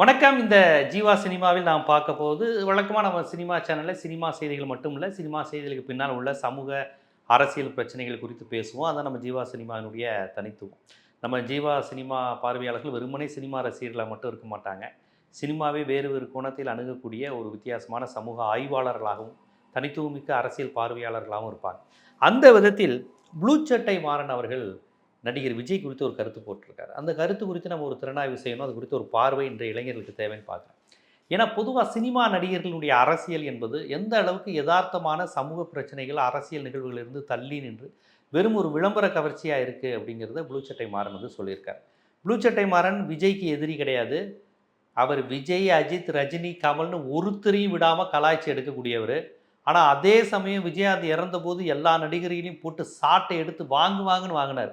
வணக்கம். இந்த ஜீவா சினிமாவில் நாம் பார்க்க போது வழக்கமாக நம்ம சினிமா சேனலில் சினிமா செய்திகள் மட்டும் இல்லை சினிமா செய்திகளுக்கு பின்னால் உள்ள சமூக அரசியல் பிரச்சனைகள் குறித்து பேசுவோம். அதான் நம்ம ஜீவா சினிமாவினுடைய தனித்துவம். நம்ம ஜீவா சினிமா பார்வையாளர்கள் வெறுமனே சினிமா ரசிகர்களாக மட்டும் இருக்க மாட்டாங்க. சினிமாவே வேறு வேறு கோணத்தில் அணுகக்கூடிய ஒரு வித்தியாசமான சமூக ஆய்வாளர்களாகவும் தனித்துவமிக்க அரசியல் பார்வையாளர்களாகவும் இருப்பாங்க. அந்த விதத்தில் ப்ளூ சட்டை மாறன் அவர்கள் நடிகர் விஜய் குறித்து ஒரு கருத்து போட்டிருக்காரு. அந்த கருத்து குறித்து நம்ம ஒரு திறனாய்வு செய்யணும். அது குறித்து ஒரு பார்வை இன்றைய இளைஞர்களுக்கு தேவைன்னு பார்க்குறேன். ஏன்னா பொதுவாக சினிமா நடிகர்களுடைய அரசியல் என்பது எந்த அளவுக்கு யதார்த்தமான சமூக பிரச்சனைகள் அரசியல் நிகழ்வுகளிலிருந்து தள்ளி நின்று வெறும் ஒரு விளம்பர கவர்ச்சியாக இருக்குது அப்படிங்கிறத ப்ளூ சட்டை மாறன் வந்து சொல்லியிருக்கார். ப்ளூ சட்டை மாறன் விஜய்க்கு எதிரி கிடையாது. அவர் விஜய் அஜித் ரஜினி கமல்னு ஒருத்தரையும் விடாமல் கலாய்ச்சி எடுக்கக்கூடியவர். ஆனால் அதே சமயம் விஜயகாந்த் இறந்தபோது எல்லா நடிகர்களையும் போட்டு சாட்டை எடுத்து வாங்கு வாங்குன்னு வாங்கினார்.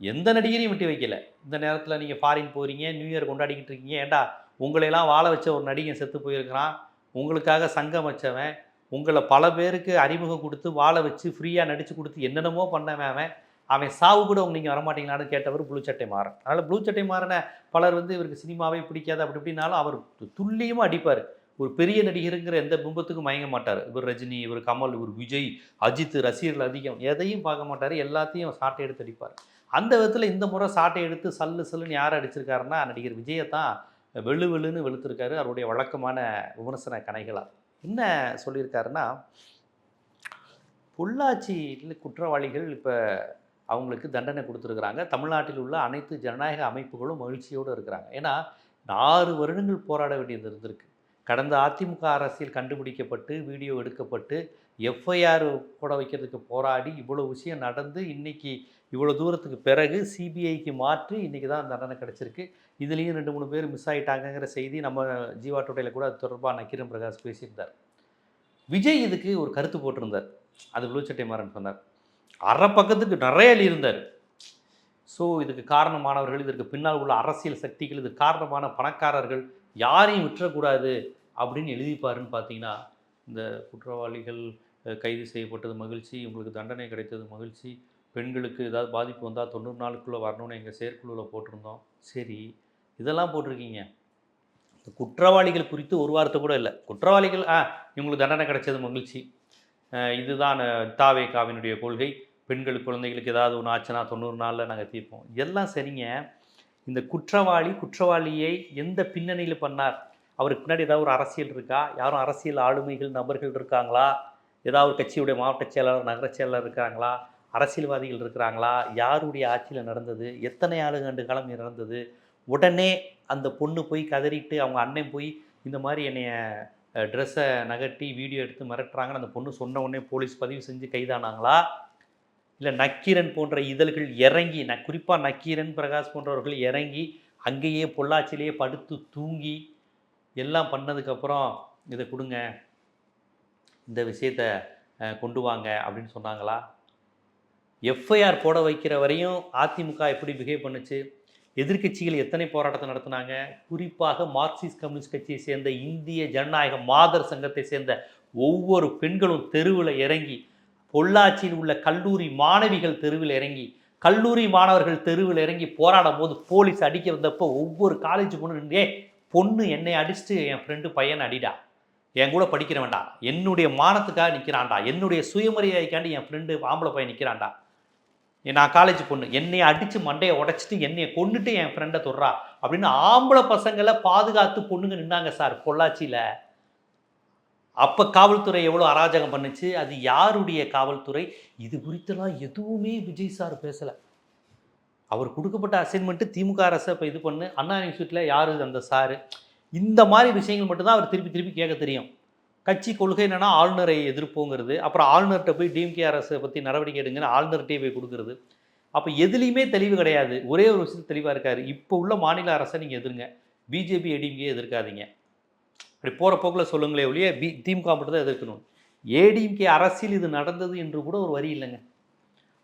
எந்த நடிகரையும் விட்டு வைக்கல. இந்த நேரத்தில் நீங்கள் ஃபாரின் போகிறீங்க நியூ இயர் கொண்டாடிக்கிட்டு இருக்கீங்க. ஏண்டா உங்களையெல்லாம் வாழ வச்ச ஒரு நடிகன் செத்து போயிருக்கிறான். உங்களுக்காக சங்கம் வச்சவன். உங்களை பல பேருக்கு அறிமுகம் கொடுத்து வாழ வச்சு ஃப்ரீயாக நடித்து கொடுத்து என்னென்னமோ பண்ணவன் அவன். அவன் சாவு கூட உங்க நீங்கள் வரமாட்டீங்களான்னு கேட்டவர் ப்ளூ சட்டை மாறன் அதனால் ப்ளூ சட்டை மாறின பலர் வந்து இவருக்கு சினிமாவே பிடிக்காது அப்படி இப்படின்னாலும் அவர் துல்லியமாக அடிப்பார். ஒரு பெரிய நடிகருங்கிற எந்த பிம்பத்துக்கும் மயங்க மாட்டார். இவர் ரஜினி இவர் கமல் இவர் விஜய் அஜித் ரசிகர்கள் அதிகம். எதையும் பார்க்க மாட்டார். எல்லாத்தையும் சாட்டை எடுத்து அடிப்பார். அந்த விதத்தில் இந்த முறை சாட்டை எடுத்து சல்லு சல்லுன்னு யார் அடிச்சிருக்காருன்னா நடிகர் விஜயை தான் வெளு வெளுன்னு வெளுத்திருக்காரு. அவருடைய வழக்கமான விமர்சன கணைகளாக என்ன சொல்லியிருக்காருன்னா பொள்ளாச்சியில் குற்றவாளிகள் இப்போ அவங்களுக்கு தண்டனை கொடுத்துருக்குறாங்க. தமிழ்நாட்டில் உள்ள அனைத்து ஜனநாயக அமைப்புகளும் மகிழ்ச்சியோடு இருக்கிறாங்க. ஏன்னா ஆறு வருடங்கள் போராட வேண்டியது இருந்திருக்கு. கடந்த அதிமுக அரசியல் கண்டுபிடிக்கப்பட்டு வீடியோ எடுக்கப்பட்டு எஃப்ஐஆர் போட வைக்கிறதுக்கு போராடி இவ்வளோ விஷயம் நடந்து இன்றைக்கி இவ்வளோ தூரத்துக்கு பிறகு சிபிஐக்கு மாற்றி இன்றைக்கி தான் தண்டனை கிடச்சிருக்கு. இதுலேயும் ரெண்டு மூணு பேர் மிஸ் ஆகிட்டாங்கங்கிற செய்தி நம்ம ஜீவா டோட்டையில் கூட அது தொடர்பாக நக்கீரன் பிரகாஷ் பேசியிருந்தார். விஜய் இதுக்கு ஒரு கருத்து போட்டிருந்தார். அது ப்ளூ மாறன் சொன்னார். அரை பக்கத்துக்கு நிறைய இருந்தார். ஸோ இதுக்கு காரணமானவர்கள் இதற்கு பின்னால் உள்ள அரசியல் சக்திகள் இதுக்கு காரணமான பணக்காரர்கள் யாரையும் விட்டுறக்கூடாது அப்படின்னு எழுதிப்பாருன்னு பார்த்தீங்கன்னா இந்த குற்றவாளிகள் கைது செய்யப்பட்டது மகிழ்ச்சி உங்களுக்கு தண்டனை கிடைத்தது மகிழ்ச்சி பெண்களுக்கு ஏதாவது பாதிப்பு வந்தால் தொண்ணூறு நாளுக்குள்ளே வரணும்னு எங்கள் செயற்குழுவில் போட்டிருந்தோம். சரி இதெல்லாம் போட்டிருக்கீங்க. இந்த குற்றவாளிகள் குறித்து ஒரு வார்த்தை கூட இல்லை. குற்றவாளிகள் ஆ இவங்களுக்கு தண்டனை கிடைச்சது மகிழ்ச்சி. இதுதான் அஹ், தாவேகாவினுடைய கொள்கை. பெண்கள் குழந்தைகளுக்கு ஏதாவது ஒன்று ஆச்சுன்னா தொண்ணூறு நாளில் நாங்கள் தீர்ப்போம். எல்லாம் சரிங்க. இந்த குற்றவாளி குற்றவாளியை எந்த பின்னணியில் பண்ணார்? அவருக்கு பின்னாடி ஏதாவது ஒரு அரசியல் இருக்கா? யாரும் அரசியல் ஆளுமைகள் நபர்கள் இருக்காங்களா? ஏதாவது ஒரு கட்சியுடைய மாவட்ட செயலாளர் நகர செயலாளர் இருக்காங்களா? அரசியல்வாதிகள் இருக்கிறாங்களா? யாருடைய ஆட்சியில் நடந்தது? எத்தனை ஆளுகாண்டு காலம் நடந்தது? உடனே அந்த பொண்ணு போய் கதறிட்டு அவங்க அண்ணன் போய் இந்த மாதிரி என்னைய ட்ரெஸ்ஸை நகட்டி வீடியோ எடுத்து மிரட்டுறாங்கன்னு அந்த பொண்ணு சொன்ன உடனே போலீஸ் பதிவு செஞ்சு கைதானாங்களா? இல்லை நக்கீரன் போன்ற இதழ்கள் இறங்கி ந குறிப்பாக நக்கீரன் பிரகாஷ் போன்றவர்கள் இறங்கி அங்கேயே பொள்ளாச்சிலேயே படுத்து தூங்கி எல்லாம் பண்ணதுக்கப்புறம் இதை கொடுங்க இந்த விஷயத்த கொண்டு வாங்க அப்படின்னு சொன்னாங்களா? எஃப்ஐஆர் போட வைக்கிற வரையும் அதிமுக எப்படி பிஹேவ் பண்ணுச்சு? எதிர்க்கட்சிகள் எத்தனை போராட்டத்தை நடத்தினாங்க? குறிப்பாக மார்க்சிஸ்ட் கம்யூனிஸ்ட் கட்சியை சேர்ந்த இந்திய ஜனநாயக மாதர் சங்கத்தை சேர்ந்த ஒவ்வொரு பெண்களும் தெருவில் இறங்கி பொள்ளாச்சியில் உள்ள கல்லூரி மாணவிகள் தெருவில் இறங்கி கல்லூரி மாணவர்கள் தெருவில் இறங்கி போராடும் போது போலீஸ் அடிக்க வந்தப்போ ஒவ்வொரு காலேஜ் பொண்ணு ஏ பொண்ணு என்னை அடிச்சுட்டு என் ஃப்ரெண்டு பையன் அடிடா. என் கூட படிக்கிறவன்டா. என்னுடைய மானத்துக்காக நிற்கிறான்டா என்னுடைய சுயமரியாதைக்காண்டி என் ஃப்ரெண்டு ஆம்பளை பையன் நிற்கிறான்டா நான் காலேஜ் பொண்ணு. என்னையை அடித்து மண்டையை உடைச்சிட்டு என்னையை கொண்டுட்டு என் ஃப்ரெண்டை தொடுறா. அப்படின்னு ஆம்பளை பசங்களை பாதுகாத்து பொண்ணுங்க நின்னாங்க சார் பொள்ளாச்சியில். அப்போ காவல்துறை எவ்வளோ அராஜகம் பண்ணுச்சு? அது யாருடைய காவல்துறை? இது குறித்தெல்லாம் எதுவுமே விஜய் சார் பேசலை. அவர் கொடுக்கப்பட்ட அசைன்மெண்ட்டு திமுக அரசை இப்போ இது பண்ணு. அண்ணா யூனிவர்சிட்டியில் யார் அந்த சாரு? இந்த மாதிரி விஷயங்கள் மட்டும்தான் அவர் திருப்பி திருப்பி கேட்க தெரியும். கட்சி கொள்கை என்னென்னா ஆளுநரை எதிர்ப்போங்கிறது. அப்புறம் ஆளுநர்கிட்ட போய் டிஎம்கே அரசை பற்றி நடவடிக்கை எடுங்கன்னு ஆளுநர்கிட்டே போய் கொடுக்குறது. அப்போ எதுலேயுமே தெளிவு கிடையாது. ஒரே ஒரு விஷயத்தில் தெளிவாக இருக்கார். இப்போ உள்ள மாநில அரசை நீங்கள் எதிருங்க. BJP ADMK எதிர்க்காதீங்க. அப்படி போகிற போக்கில் சொல்லுங்களே ஒழிய பி திமுக மட்டும் தான் எதிர்க்கணும். ஏடிஎம்கே அரசியல் இது நடந்தது என்று கூட ஒரு வரி இல்லைங்க.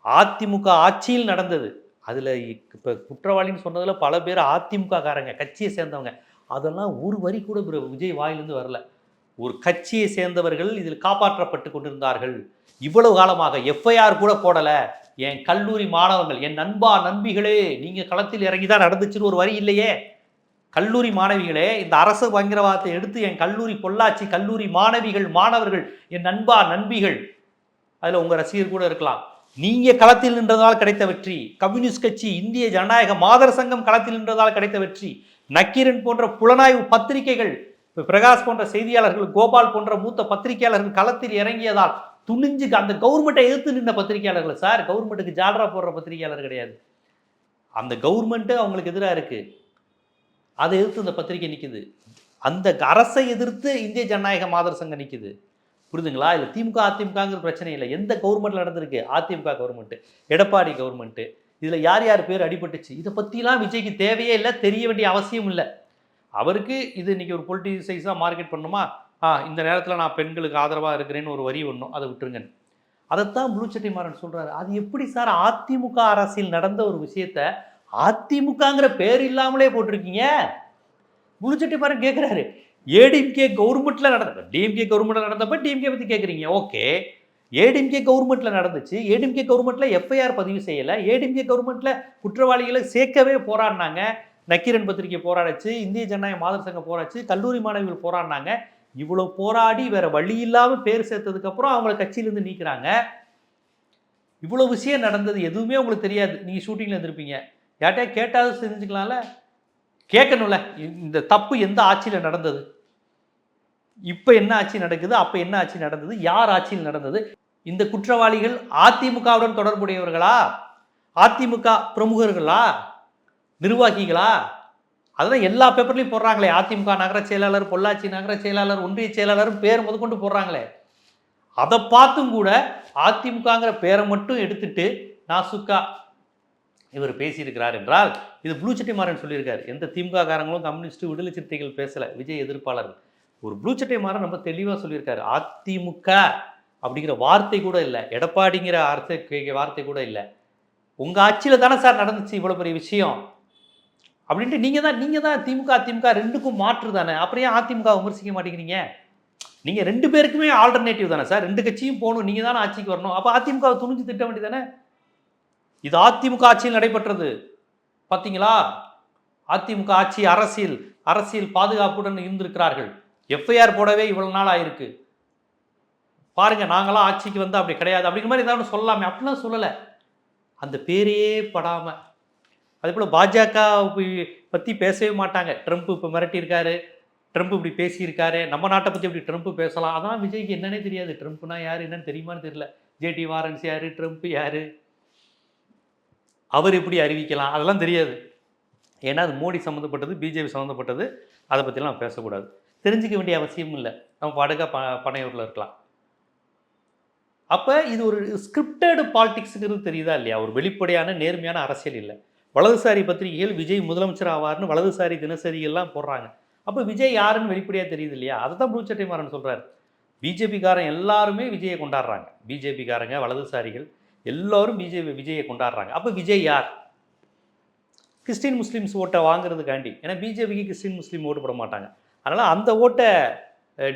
அதிமுக ஆட்சியில் நடந்தது. அதில் இப்போ குற்றவாளின்னு சொன்னதில் பல பேர் அதிமுக காரங்க கட்சியை சேர்ந்தவங்க. அதெல்லாம் ஒரு வரி கூட விஜய் வாயிலிருந்து வரல. ஒரு கட்சியை சேர்ந்தவர்கள் இதில் காப்பாற்றப்பட்டு கொண்டிருந்தார்கள். இவ்வளவு காலமாக எஃப்ஐஆர் கூட போடலை. என் கல்லூரி மாணவர்கள் என் நண்பா நண்பிகளே நீங்கள் களத்தில் இறங்கி தான் நடந்துச்சுன்னு ஒரு வரி இல்லையே. கல்லூரி மாணவிகளே இந்த அரசு பயங்கரவாதத்தை எடுத்து என் கல்லூரி பொள்ளாச்சி கல்லூரி மாணவிகள் மாணவர்கள் என் நண்பா நண்பிகள் அதில் உங்கள் ரசிகர் கூட இருக்கலாம். நீங்கள் களத்தில் நின்றதால் கிடைத்த வெற்றி. கம்யூனிஸ்ட் கட்சி இந்திய ஜனநாயக மாதர் சங்கம் களத்தில் நின்றதால் கிடைத்த வெற்றி. நக்கீரன் போன்ற புலனாய்வு பத்திரிகைகள் இப்போ பிரகாஷ் போன்ற செய்தியாளர்கள் கோபால் போன்ற மூத்த பத்திரிகையாளர்கள் களத்தில் இறங்கியதால் துணிஞ்சு அந்த கவர்மெண்ட்டை எதிர்த்து நின்ற பத்திரிகையாளர்கள் சார் கவர்மெண்ட்டுக்கு ஜாலரா போடுற பத்திரிகையாளர் கிடையாது. அந்த கவர்மெண்ட்டு அவங்களுக்கு எதிராக இருக்குது அதை எதிர்த்து இந்த பத்திரிகை நிற்குது அந்த அரசை எதிர்த்து இந்திய ஜனநாயக மாதர் சங்கம் நிற்குது புரிதுங்களா? இல்லை திமுக அதிமுகங்கிற பிரச்சனை இல்லை. எந்த கவர்மெண்ட்டில் நடந்திருக்கு? அதிமுக கவர்மெண்ட்டு எடப்பாடி கவர்மெண்ட்டு இதில் யார் யார் பேர் அடிபட்டுச்சு? இதை பற்றிலாம் விஜய்க்கு தேவையே இல்லை தெரிய வேண்டிய அவசியம் இல்லை. அவருக்கு இது இன்னைக்கு ஒரு பொலிட்டிசைஸாக மார்க்கெட் பண்ணுமா ஆ இந்த நேரத்தில் நான் பெண்களுக்கு ஆதரவாக இருக்கிறேன்னு ஒரு வரி ஒன்றும் அதை விட்டுருங்க. அதைத்தான் ப்ளூ மாறன் சொல்கிறாரு அது எப்படி சார் அதிமுக அரசியல் நடந்த ஒரு விஷயத்த அதிமுகங்கிற பேர் இல்லாமலே போட்டிருக்கீங்க? ப்ளூ மாறன் கேட்குறாரு ஏடிஎம்கே கவர்மெண்ட்டில் நடந்த டிஎம்கே கவர்மெண்ட்டில் நடந்தப்ப டிஎம்கே பற்றி கேட்குறீங்க ஓகே. ஏடிஎம்கே கவர்மெண்ட்டில் நடந்துச்சு. ஏடிஎம்கே கவர்மெண்ட்டில் எஃப்ஐஆர் பதிவு செய்யலை. ஏடிஎம்கே கவர்மெண்ட்டில் குற்றவாளிகளை சேர்க்கவே போராடினாங்க. நக்கீரன் பத்திரிகை போராடிச்சு இந்திய ஜனநாயக மாதர் சங்கம் போராடிச்சு கல்லூரி மாணவிகள் போராடினாங்க. இவ்வளோ போராடி வேற வழி இல்லாமல் பேர் சேர்த்ததுக்கப்புறம் அவங்கள கட்சியிலேருந்து நீக்கிறாங்க. இவ்வளோ விஷயம் நடந்தது எதுவுமே உங்களுக்கு தெரியாது. நீங்கள் ஷூட்டிங்கில் இருந்திருப்பீங்க. யார்கிட்டயா கேட்டாவது தெரிஞ்சுக்கலாம்ல? கேட்கணும்ல. இந்த தப்பு எந்த ஆட்சியில் நடந்தது? இப்போ என்ன ஆட்சி நடக்குது? அப்போ என்ன ஆட்சி நடந்தது? யார் ஆட்சியில் நடந்தது? இந்த குற்றவாளிகள் அதிமுகவுடன் தொடர்புடையவர்களா? அதிமுக பிரமுகர்களா? நிர்வாகிகளா? அதெல்லாம் எல்லா பேப்பர்லையும் போடுறாங்களே. அதிமுக நகர செயலாளர் பொள்ளாச்சி நகர செயலாளர் ஒன்றிய செயலாளர் பேர் முதற்கொண்டு போடுறாங்களே. அதை பார்த்தும் கூட அதிமுகங்கிற பேரை மட்டும் எடுத்துட்டு நாசுக்கா இவர் பேசியிருக்கிறார் என்றால் இது ப்ளூ சட்டை மாறன் சொல்லியிருக்காரு. எந்த திமுக காரங்களும் கம்யூனிஸ்ட் விடுதலை சிறுத்தைகள் பேசலை விஜய் எதிர்ப்பாளர்கள் ஒரு ப்ளூ சட்டை ரொம்ப தெளிவாக சொல்லியிருக்காரு. அதிமுக அப்படிங்கிற வார்த்தை கூட இல்லை. எடப்பாடிங்கிற அர்த்த வார்த்தை கூட இல்லை. உங்கள் ஆட்சியில் தானே சார் நடந்துச்சு இவ்வளோ பெரிய விஷயம்? அப்படின்ட்டு நீங்கள் தான் நீங்கள் தான் திமுக அதிமுக ரெண்டுக்கும் மாற்று தானே? அப்புறம் ஏன் அதிமுக விமர்சிக்க மாட்டேங்கிறீங்க? நீங்கள் ரெண்டு பேருக்குமே ஆல்டர்னேட்டிவ் தானே சார்? ரெண்டு கட்சியும் போகணும் நீங்கள் தானே ஆட்சிக்கு வரணும். அப்போ அதிமுக துணிஞ்சு திட்ட வேண்டியதானே இது அதிமுக ஆட்சியில் நடைபெற்றது. பார்த்தீங்களா அதிமுக ஆட்சி அரசியல் அரசியல் பாதுகாப்புடன் இருந்திருக்கிறார்கள். எஃப்ஐஆர் போடவே இவ்வளோ நாள் ஆயிருக்கு. பாருங்க நாங்களாம் ஆட்சிக்கு வந்து அப்படி கிடையாது. அப்படிங்கிற மாதிரி ஏதாவது சொல்லலாமே அப்படிலாம் சொல்லலை. அந்த பேரே படாமல் அதே போல் பாஜக பற்றி பேசவே மாட்டாங்க. ட்ரம்ப் இப்போ மிரட்டியிருக்காரு. ட்ரம்ப் இப்படி பேசியிருக்காரு. நம்ம நாட்டை பற்றி இப்படி ட்ரம்ப் பேசலாம்? அதெல்லாம் விஜய்க்கு என்னன்னே தெரியாது. ட்ரம்ப்னா யார் என்னன்னு தெரியுமான்னு தெரியல. ஜேடி வாரன்ஸ் யார் ட்ரம்ப் யார்? அவர் எப்படி அறிவிக்கலாம்? அதெல்லாம் தெரியாது. ஏன்னா அது மோடி சம்மந்தப்பட்டது பிஜேபி சம்மந்தப்பட்டது. அதை பற்றிலாம் நம்ம பேசக்கூடாது. தெரிஞ்சிக்க வேண்டிய அவசியம் இல்லை. நம்ம படுக ப பனையூரில் இருக்கலாம். அப்போ இது ஒரு ஸ்கிரிப்டடு பாலிடிக்ஸுங்கிறது தெரியுதா இல்லையா? ஒரு வெளிப்படையான நேர்மையான அரசியல் இல்லை. வலதுசாரி பத்திரிகைகள் விஜய் முதலமைச்சர் ஆவார்னு வலதுசாரி தினசரிகள்லாம் போடுறாங்க. அப்போ விஜய் யாருன்னு வெளிப்படையாக தெரியுது இல்லையா? அதை தான் ப்ளூச்சட்டை மாறன் சொல்கிறார் பிஜேபிக்காரன் எல்லாருமே விஜயை கொண்டாடுறாங்க. பிஜேபிக்காரங்க வலதுசாரிகள் எல்லாரும் பிஜேபி விஜயை கொண்டாடுறாங்க. அப்போ விஜய் யார்? கிறிஸ்டின் முஸ்லீம்ஸ் ஓட்டை வாங்குறதுக்காண்டி. ஏன்னா பிஜேபிக்கு கிறிஸ்டின் முஸ்லீம் ஓட்டு போட மாட்டாங்க. அதனால் அந்த ஓட்டை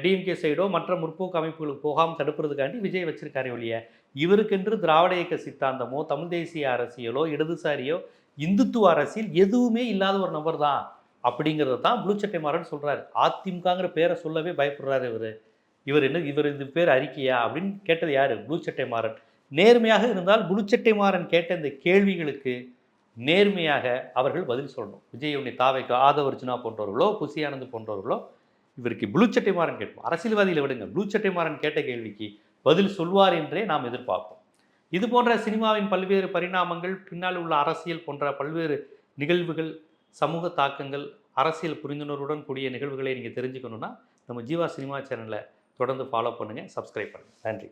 டிஎம்கே சைடோ மற்ற முற்போக்கு அமைப்புகளுக்கு போகாமல் தடுப்புறதுக்காண்டி விஜய் வச்சிருக்காரு ஒழிய இவருக்கென்று திராவிட இயக்க சித்தாந்தமோ தமிழ் தேசிய அரசியலோ இடதுசாரியோ இந்துத்துவ அரசியல் எதுவுமே இல்லாத ஒரு நபர் தான் அப்படிங்கிறத தான் ப்ளூ மாறன் சொல்கிறாரு அதிமுகங்கிற பேரை சொல்லவே பயப்படுறாரு இவர். இவர் என்ன இவர் இது பேர் அறிக்கையா அப்படின்னு கேட்டது யார்? ப்ளூ மாறன் நேர்மையாக இருந்தால் புளுச்சட்டை மாறன் கேட்ட இந்த கேள்விகளுக்கு நேர்மையாக அவர்கள் பதில் சொல்லணும். விஜயுடைய தாவைக்கு ஆதவர்ஜுனா போன்றவர்களோ புசி போன்றவர்களோ இவருக்கு ப்ளூ மாறன் கேட்போம். அரசியல்வாதியில் விடுங்க. ப்ளூ மாறன் கேட்ட கேள்விக்கு பதில் சொல்வார் என்றே நாம் எதிர்பார்ப்போம். இது போன்ற சினிமாவின் பல்வேறு பரிணாமங்கள் பின்னால் உள்ள அரசியல் போன்ற பல்வேறு நிகழ்வுகள் சமூக தாக்கங்கள் அரசியல் புரிந்துணர்வுடன் கூடிய நிகழ்வுகளை நீங்கள் தெரிஞ்சுக்கணுன்னா நம்ம ஜீவா சினிமா சேனலை தொடர்ந்து ஃபாலோ பண்ணுங்கள் சப்ஸ்கிரைப் பண்ணுங்கள் நன்றி.